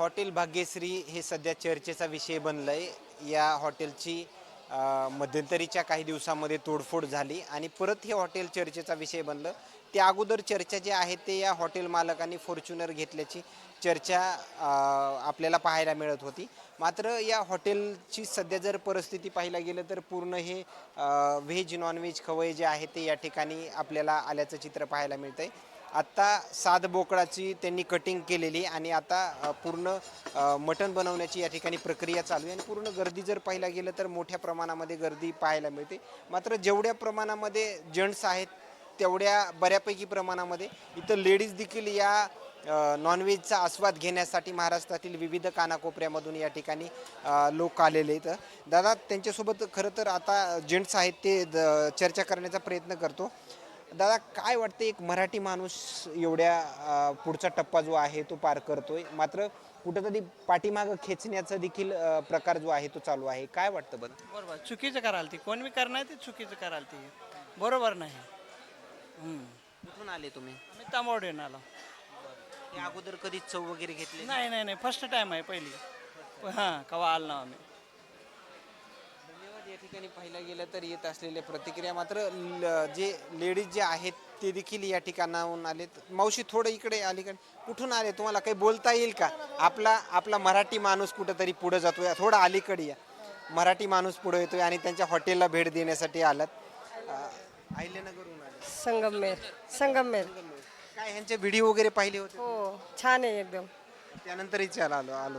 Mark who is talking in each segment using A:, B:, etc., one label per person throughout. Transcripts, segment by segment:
A: Hotel Bhagyashree हे सध्या चर्चेचा विषय बनलं आहे या हॉटेलची मध्यंतरीच्या काही दिवसामध्ये तोडफोड झाली आणि परत हे हॉटेल चर्चेचा विषय बनलं. त्या अगोदर चर्चा जी आहे ते या हॉटेल मालकांनी फॉर्च्युनर घेतल्याची चर्चा आपल्याला पाहायला मिळत होती. मात्र या हॉटेलची सध्या जर परिस्थिती पाहायला गेलं तर पूर्ण हे व्हेज नॉनव्हेज खवय जे आहे ते या ठिकाणी आपल्याला आल्याचं चित्र पाहायला मिळतं आहे आत्ता साध बोकडाची त्यांनी कटिंग केलेली आणि आता पूर्ण मटण बनवण्याची या ठिकाणी प्रक्रिया चालू आहे. आणि पूर्ण गर्दी जर पाहायला गेलं तर मोठ्या प्रमाणामध्ये गर्दी पाहायला मिळते. मात्र जेवढ्या प्रमाणामध्ये जेंट्स आहेत तेवढ्या बऱ्यापैकी प्रमाणामध्ये इथं लेडीज देखील या नॉनव्हेजचा आस्वाद घेण्यासाठी महाराष्ट्रातील विविध कानाकोपऱ्यामधून या ठिकाणी लोक आलेले आहेत. दादा त्यांच्यासोबत खरं तर आता जेंट्स आहेत ते द- चर्चा करण्याचा प्रयत्न करतो. दादा काय वाटतं एक मराठी माणूस एवढ्या पुढचा टप्पा जो आहे तो पार करतोय? मात्र कुठंतरी पाठीमागं खेचण्याचा देखील प्रकार जो आहे तो चालू आहे. काय वाटतं बरं?
B: बरोबर. चुकीचं कराल ती. कोण बी करणार ते चुकीचं कराल ती. बरोबर नाही. हम्म.
A: कुठून आले तुम्ही?
B: मी तांबवडेन आलो.
A: या अगोदर कधी चव वगैरे घेतली?
B: नाही नाही नाही. फर्स्ट टाइम आहे पहिली. हां कवा आलो ना आम्ही.
A: या ठिकाणी पाहायला गेलं तर येत असलेल्या प्रतिक्रिया मात्र ल- जे लेडीज जे आहेत ते देखील या ठिकाणाहून आलेत. मावशी थोडं इकडे अलीकडे कुठून आले? तुम्हाला काही बोलता येईल का? आपला आपला मराठी माणूस कुठंतरी पुढे जातोय. थोडं अलीकडे या. मराठी माणूस पुढे येतोय आणि त्यांच्या हॉटेलला भेट देण्यासाठी आलात. अं, अहिल्यानगरहून आले.
C: संगमनेर. संगमनेर.
A: काय ह्यांचे व्हिडिओ वगैरे पाहिले होते?
C: हो छान आहे एकदम.
A: त्यानंतर इच्छा आलो आलो.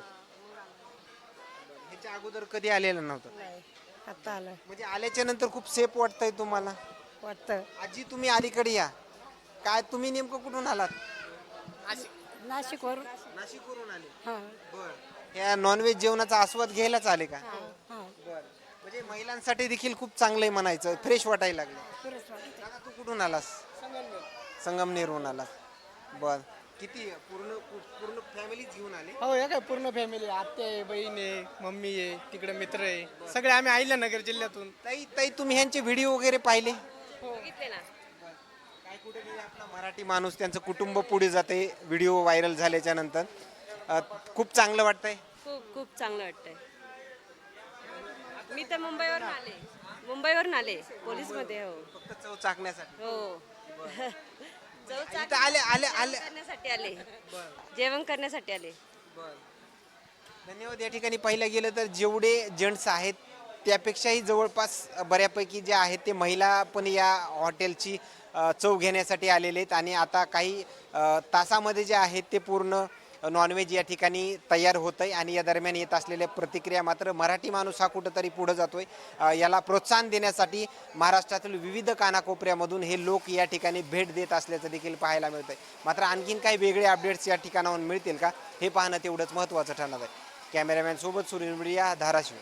A: ह्याच्या अगोदर कधी आलेलं नव्हतं?
C: नाही. आता आलं
A: म्हणजे आल्याच्यानंतर खूप सेफ वाटतंय तुम्हाला?
C: वाटतं.
A: आजी तुम्ही अलीकडे या. काय तुम्ही नेमकं कुठून आलात?
C: नाशिकवरून
A: नाशिकवरून आले.
C: हां.
A: बर. या नॉनव्हेज जेवणाचा आस्वाद घ्यायलाच आले का?
C: हां
A: बर. म्हणजे महिलांसाठी देखील खूप चांगलंय म्हणायचं. फ्रेश वाटायला लागलं तू कुठून आलास? संगमनेरहून आलास. बर. किती पूर्ण पूर्ण फॅमिलीच घेऊन आले?
D: हो या काय पूर्ण फॅमिली आत्या आहे बहीण आहे मम्मी आहे तिकडे मित्र आहे. सगळे आम्ही अहिल्यानगर जिल्ह्यातून.
A: ताई ताई तुम्ही ह्यांचे व्हिडिओ वगैरे पाहिले? काय कुठेतरी आपला मराठी माणूस त्यांचं कुटुंब पुढे जाते व्हिडिओ व्हायरल झाल्याच्यानंतर. अ, खूप चांगलं वाटतंय?
E: खूप खूप चांगलं वाटतंय. मी तर मुंबईवरून आले. मुंबईवरून आले पोलीसमध्ये हो.
A: फक्त चव चाकण्यासाठी.
E: हो.
A: इथं आले आले आले.
E: करण्यासाठी आले. जेवण करण्यासाठी आले.
A: धन्यवाद. या ठिकाणी पाहिलं गेलं तर जेवढे जेंट्स आहेत त्यापेक्षाही जवळपास बऱ्यापैकी जे आहेत ते महिला पण या हॉटेलची अ, चव घेण्यासाठी आलेले आहेत. आणि आता काही अ, तासामध्ये जे आहेत ते पूर्ण नॉनव्हेज या ठिकाणी तयार होत आहे आणि या दरम्यान येत असलेल्या प्रतिक्रिया मात्र मराठी माणूस हा कुठंतरी पुढं जातो आहे याला प्रोत्साहन देण्यासाठी महाराष्ट्रातील विविध कानाकोपऱ्यामधून हे लोक या ठिकाणी भेट देत असल्याचं देखील पाहायला मिळतंय. मात्र आणखीन काही वेगळे अपडेट्स या ठिकाणाहून मिळतील का? हे पाहणं तेवढंच महत्त्वाचं ठरणार आहे. कॅमेरामॅन सोबत मीडिया धाराशिव.